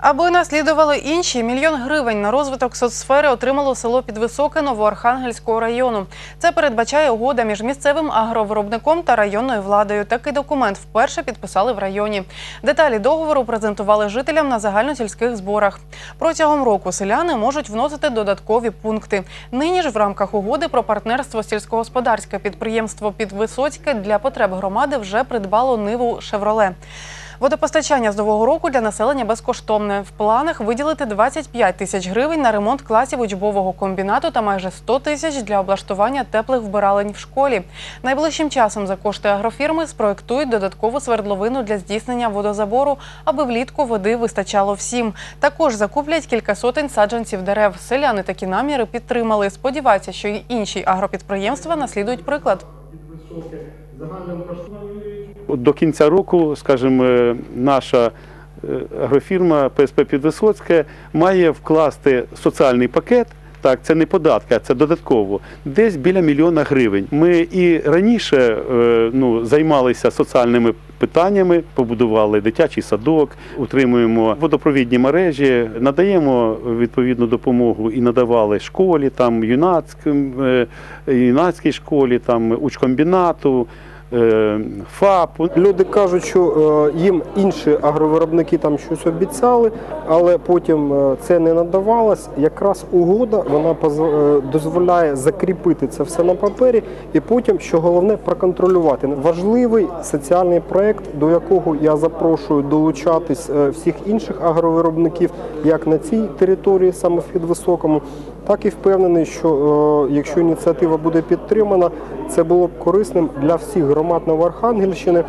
Аби наслідували інші, мільйон гривень на розвиток соцсфери отримало село Підвисоке Новоархангельського району. Це передбачає угода між місцевим агровиробником та районною владою. Такий документ вперше підписали в районі. Деталі договору презентували жителям на загальносільських зборах. Протягом року селяни можуть вносити додаткові пункти. Нині ж в рамках угоди про партнерство сільськогосподарське підприємство Підвисоцьке для потреб громади вже придбало ниву Шевроле. Водопостачання з нового року для населення безкоштовне. В планах виділити 25 тисяч гривень на ремонт класів учбового комбінату та майже 100 тисяч для облаштування теплих вбиралень в школі. Найближчим часом за кошти агрофірми спроектують додаткову свердловину для здійснення водозабору, аби влітку води вистачало всім. Також закуплять кілька сотень саджанців дерев. Селяни такі наміри підтримали. Сподіваються, що й інші агропідприємства наслідують приклад. До кінця року, скажімо, наша е, агрофірма ПСП Підвисоцьке має вкласти соціальний пакет. Так, це не податки, а це додатково. Десь біля мільйона гривень. Ми і раніше е, ну, займалися соціальними питаннями, побудували дитячий садок, утримуємо водопровідні мережі, надаємо відповідну допомогу і надавали школі, там юнацьким, е, юнацькій школі, там учкомбінату. Е, ФАПу. Люди кажуть, що е, їм інші агровиробники там щось обіцяли, але потім е, це не надавалось. Якраз угода вона дозволяє закріпити це все на папері, і потім, що головне, проконтролювати. Важливий соціальний проект, до якого я запрошую долучатись всіх інших агровиробників, як на цій території, саме в підвисокому, так і впевнений, що е, якщо ініціатива буде підтримана, це було б корисним для всіх громад Новоархангельщини.